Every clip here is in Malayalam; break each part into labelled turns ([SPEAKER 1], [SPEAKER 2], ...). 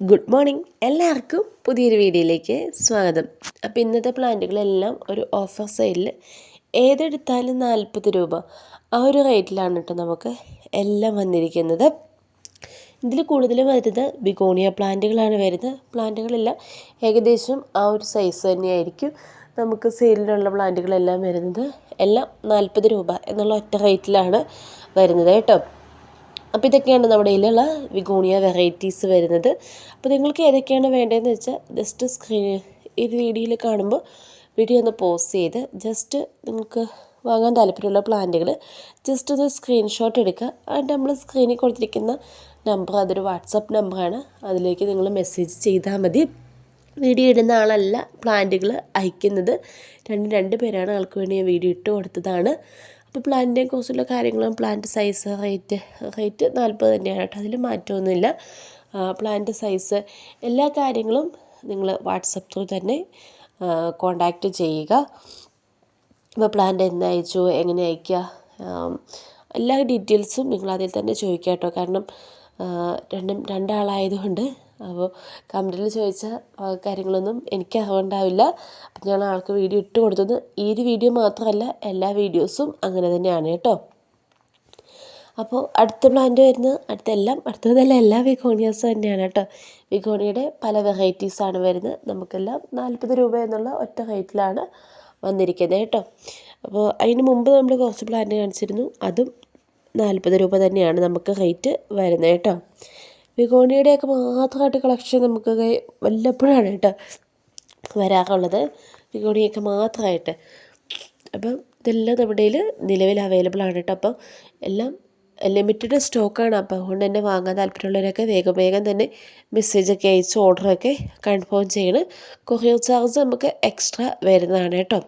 [SPEAKER 1] ഗുഡ് മോർണിംഗ് എല്ലാവർക്കും പുതിയൊരു വീഡിയോയിലേക്ക് സ്വാഗതം. അപ്പോൾ ഇന്നത്തെ പ്ലാന്റുകളെല്ലാം ഒരു ഓഫർ സെയിലിൽ. ഏതെടുത്താലും നാൽപ്പത് രൂപ. ആ ഒരു റേറ്റിലാണ് കേട്ടോ നമുക്ക് എല്ലാം വന്നിരിക്കുന്നത്. ഇതിൽ കൂടുതലും വരുന്നത് ബിഗോണിയ പ്ലാന്റുകളാണ് വരുന്നത്. പ്ലാന്റുകളെല്ലാം ഏകദേശം ആ ഒരു സൈസ് തന്നെയായിരിക്കും നമുക്ക് സെയിലിനുള്ള പ്ലാന്റുകളെല്ലാം വരുന്നത്. എല്ലാം നാൽപ്പത് രൂപ എന്നുള്ള ഒറ്റ റേറ്റിലാണ് വരുന്നത് കേട്ടോ. അപ്പോൾ ഇതൊക്കെയാണ് നമ്മുടെ കയ്യിലുള്ള വിഗോണിയ വെറൈറ്റീസ് വരുന്നത്. അപ്പോൾ നിങ്ങൾക്ക് ഏതൊക്കെയാണ് വേണ്ടതെന്ന് വെച്ചാൽ ജസ്റ്റ് സ്ക്രീൻ ഈ വീഡിയോയിൽ കാണുമ്പോൾ വീഡിയോ ഒന്ന് പോസ് ചെയ്ത് ജസ്റ്റ് നിങ്ങൾക്ക് വാങ്ങാൻ താല്പര്യമുള്ള പ്ലാന്റുകൾ ജസ്റ്റ് ഒന്ന് സ്ക്രീൻഷോട്ട് എടുക്കുക. അതിന്റെ നമ്മൾ സ്ക്രീനിൽ കൊടുത്തിരിക്കുന്ന നമ്പർ അതൊരു വാട്സപ്പ് നമ്പറാണ് അതിലേക്ക് നിങ്ങൾ മെസ്സേജ് ചെയ്താൽ മതി. വീഡിയോ ഇടുന്ന ആളല്ല പ്ലാന്റുകൾ അയക്കുന്നത്. രണ്ട് രണ്ട് പേരാണ് ആൾക്ക് വേണ്ടി ഞാൻ വീഡിയോ ഇട്ട് കൊടുത്തതാണ്. അപ്പോൾ പ്ലാന്റിനെ കുറിച്ചുള്ള കാര്യങ്ങളും പ്ലാന്റ് സൈസ് റേറ്റ് റേറ്റ് നാൽപ്പത് തന്നെയാണ് കേട്ടോ. അതിൽ മാറ്റമൊന്നുമില്ല. പ്ലാന്റ് സൈസ് എല്ലാ കാര്യങ്ങളും നിങ്ങൾ വാട്സപ്പ് ത്രൂ തന്നെ കോണ്ടാക്റ്റ് ചെയ്യുക. ഇപ്പോൾ പ്ലാന്റ് എന്ന് അയച്ചു എങ്ങനെ അയക്കുക എല്ലാ ഡീറ്റെയിൽസും നിങ്ങൾ അതിൽ തന്നെ ചോദിക്കുക കേട്ടോ. കാരണം രണ്ടും രണ്ടാളായതുകൊണ്ട് അപ്പോൾ കമന്റിൽ ചോദിച്ച കാര്യങ്ങളൊന്നും എനിക്ക് അറിവുണ്ടാവില്ല അപ്പം ഞാൻ ആൾക്ക് വീഡിയോ ഇട്ട് കൊടുത്തത് ഈ ഒരു വീഡിയോ മാത്രമല്ല എല്ലാ വീഡിയോസും അങ്ങനെ തന്നെയാണ് കേട്ടോ. അപ്പോൾ അടുത്ത പ്ലാന്റ് വരുന്നത് അടുത്ത എല്ലാം അടുത്തതല്ല എല്ലാ വിഗോണിയാസും തന്നെയാണ് കേട്ടോ. വിഗോണിയുടെ പല വെറൈറ്റീസാണ് വരുന്നത്. നമുക്കെല്ലാം നാൽപ്പത് രൂപ എന്നുള്ള ഒറ്റ റേറ്റിലാണ് വന്നിരിക്കുന്നത് കേട്ടോ. അപ്പോൾ അതിന് മുമ്പ് നമ്മൾ കുറച്ച് പ്ലാന്റ് കാണിച്ചിരുന്നു. അതും നാൽപ്പത് രൂപ തന്നെയാണ് നമുക്ക് റേറ്റ് വരുന്നത് കേട്ടോ. വിഗോണിയുടെയൊക്കെ മാത്രമായിട്ട് കളക്ഷൻ നമുക്ക് വല്ലപ്പോഴാണ് കേട്ടോ വരാറുള്ളത്. വിഗോണിയൊക്കെ മാത്രമായിട്ട്. അപ്പം ഇതെല്ലാം നമ്മുടെ കയ്യിൽ നിലവിൽ അവൈലബിൾ ആണ് കേട്ടോ. അപ്പം എല്ലാം ലിമിറ്റഡ് സ്റ്റോക്കാണ് അപ്പോൾ അതുകൊണ്ട് തന്നെ വാങ്ങാൻ താല്പര്യമുള്ളവരൊക്കെ വേഗം വേഗം തന്നെ മെസ്സേജൊക്കെ അയച്ച് ഓർഡറൊക്കെ കൺഫേം ചെയ്യണം. കൊറിയർ ചാർജ് നമുക്ക് എക്സ്ട്രാ വരുന്നതാണ് കേട്ടോ.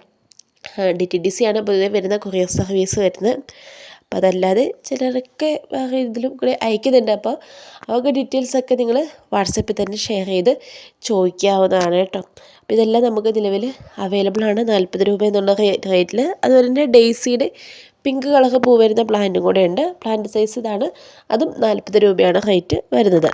[SPEAKER 1] ഡി ടി ഡി സി ആണ് പൊതുവെ വരുന്ന കൊറിയർ സർവീസ് വരുന്നത്. അപ്പോൾ അതല്ലാതെ ചിലരൊക്കെ വേറെ ഇതിലും കൂടെ അയക്കുന്നുണ്ട്. അപ്പോൾ അവർക്ക് ഡീറ്റെയിൽസൊക്കെ നിങ്ങൾ വാട്സപ്പിൽ തന്നെ ഷെയർ ചെയ്ത് ചോദിക്കാവുന്നതാണ് കേട്ടോ. അപ്പോൾ ഇതെല്ലാം നമുക്ക് നിലവിൽ അവൈലബിൾ ആണ്. നാൽപ്പത് രൂപ എന്നുള്ള റേറ്റിൽ അതുപോലെ തന്നെ ഡെയ്സിയുടെ പിങ്ക് കളർ പൂ വരുന്ന പ്ലാന്റും കൂടെ ഉണ്ട്. പ്ലാന്റ് സൈസ് ഇതാണ്. അതും നാൽപ്പത് രൂപയാണ് റേറ്റ് വരുന്നത്.